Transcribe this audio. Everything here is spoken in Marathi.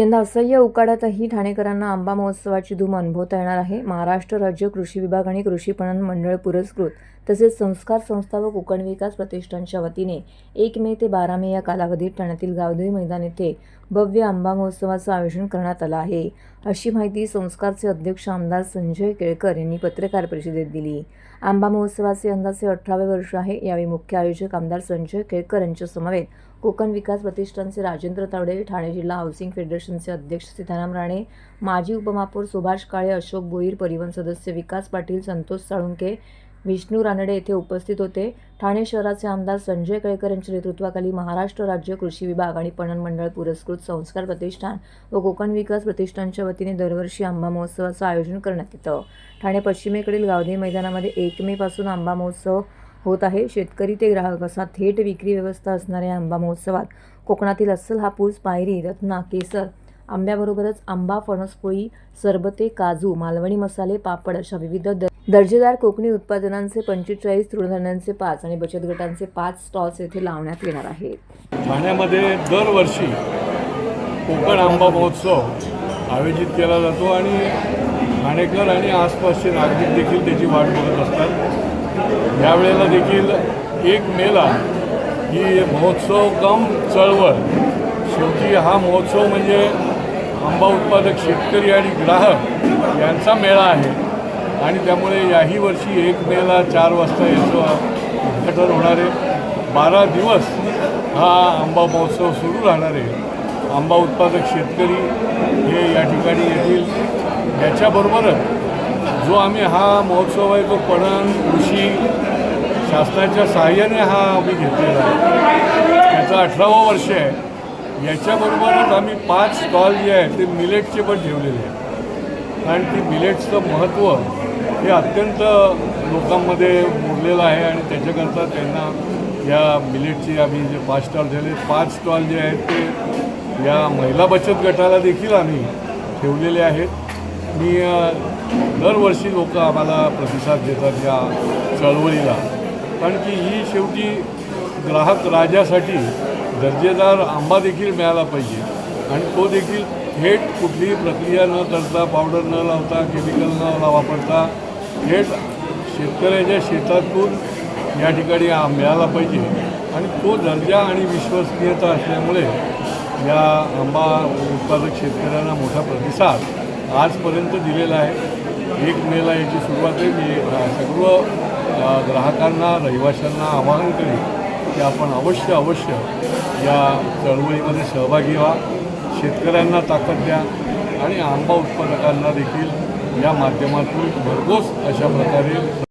यंदा असह्य उकाड्यातही ठाणेकरांना आंबा महोत्सवाची धूम अनुभवता येणार आहे. महाराष्ट्र राज्य कृषी विभाग आणि कृषी पणन मंडळ पुरस्कृत तसेच संस्कार संस्था व कोकण विकास प्रतिष्ठानच्या वतीने एक मे ते बारा मे या कालावधीत ठाण्यातील गावदेवी मैदान येथे भव्य आंबा महोत्सवाचं आयोजन करण्यात आलं आहे. अशी माहिती संस्कारचे अध्यक्ष आमदार संजय केळकर यांनी पत्रकार परिषदेत दिली. आंबा महोत्सवाचे यंदाचे अठरावे वर्ष आहे. यावेळी मुख्य आयोजक आमदार संजय केळकर यांच्या समवेत कोकण विकास प्रतिष्ठानचे राजेंद्र तावडे ठाणे जिल्हा हाऊसिंग फेडरेशनचे अध्यक्ष सीताराम राणे माजी उपमहापौर सुभाष काळे अशोक बोईर परिवहन सदस्य विकास पाटील संतोष साळुंके विष्णू रानडे येथे उपस्थित होते. ठाणे शहराचे आमदार संजय केळकर यांच्या नेतृत्वाखाली महाराष्ट्र राज्य कृषी विभाग आणि पणन मंडळ पुरस्कृत संस्कार प्रतिष्ठान व कोकण विकास प्रतिष्ठानच्या वतीने दरवर्षी आंबा महोत्सवाचं आयोजन करण्यात येतं. ठाणे पश्चिमेकडील गावधी मैदानामध्ये एक मेपासून आंबा महोत्सव होत आहे. शेतकरी ते ग्राहक असा थेट विक्री व्यवस्था असणाऱ्या आंबा महोत्सवात कोकणातील अस्सल हापूस पायरी रत्ना केसर आंब्याबरोबरच आंबा फणसपोळी सरबते काजू मालवणी मसाले पापड अशा विविध द दर्जेदार कोकणी उत्पादनांचे पंचेचाळीस तृणधान्यांचे पाच आणि बचत गटांचे पाच स्टॉल्स येथे लावण्यात येणार आहेत. ठाण्यामध्ये दरवर्षी कोकण आंबा महोत्सव आयोजित केला जातो आणि ठाणेकर आणि आसपासचे नागरिक देखील त्याची वाट बघत असतात. यावेळेला देखील एक मेला ही महोत्सव कम चळवळ. शेवटी हा महोत्सव म्हणजे आंबा उत्पादक शेतकरी आणि ग्राहक यांचा मेळा आहे. आणि त्यामुळे याही वर्षी एक मेला चार वाजता याचं उद्घाटन होणार आहे. बारा दिवस हा आंबा महोत्सव सुरू राहणार आहे. आंबा उत्पादक शेतकरी हे या ठिकाणी येतील. याच्याबरोबरच जो आम्ही हा महोत्सव आहे तो पणन कृषी शासनाच्या सहाय्याने हा आम्ही घेतलेला आहे. याचं अठरावं वर्ष आहे. याच्याबरोबरच आम्ही पाच स्टॉल जे आहेत ते मिलेटचे पण ठेवलेले आहेत. कारण की मिलेट्सचं महत्त्व हे अत्यंत लोकांमध्ये मुरलेलं आहे आणि त्याच्याकरता त्यांना या मिलेटचे आम्ही जे पाच स्टॉल ठेवले पाच स्टॉल जे आहेत ते या महिला बचत गटाला देखील आम्ही ठेवलेले आहेत. मी दरवर्षी लोक आम्हाला प्रतिसाद देतात या चळवळीला. कारण की ही शेवटी ग्राहक राजासाठी दर्जेदार आंबा देखील मिळाला पाहिजे. आणि तो देखील थेट कुठलीही प्रक्रिया न करता पावडर न लावता केमिकल न वापरता थेट शेतकऱ्याच्या शेतातून या ठिकाणी मिळाला पाहिजे. आणि तो दर्जा आणि विश्वसनीयता असल्यामुळे या आंबा उत्पादक शेतकऱ्यांना मोठा प्रतिसाद आजपर्यंत दिलेला आहे. एक मेला याची सुरुवात आहे. मी सर्व ग्राहकांना रहिवाशांना आवाहन करेन की आपण अवश्य अवश्य या चळवळीमध्ये सहभागी व्हा. शेतकऱ्यांना ताकद द्या आणि आंबा उत्पादकांना देखील या माध्यमातून भरघोस अशा प्रकारे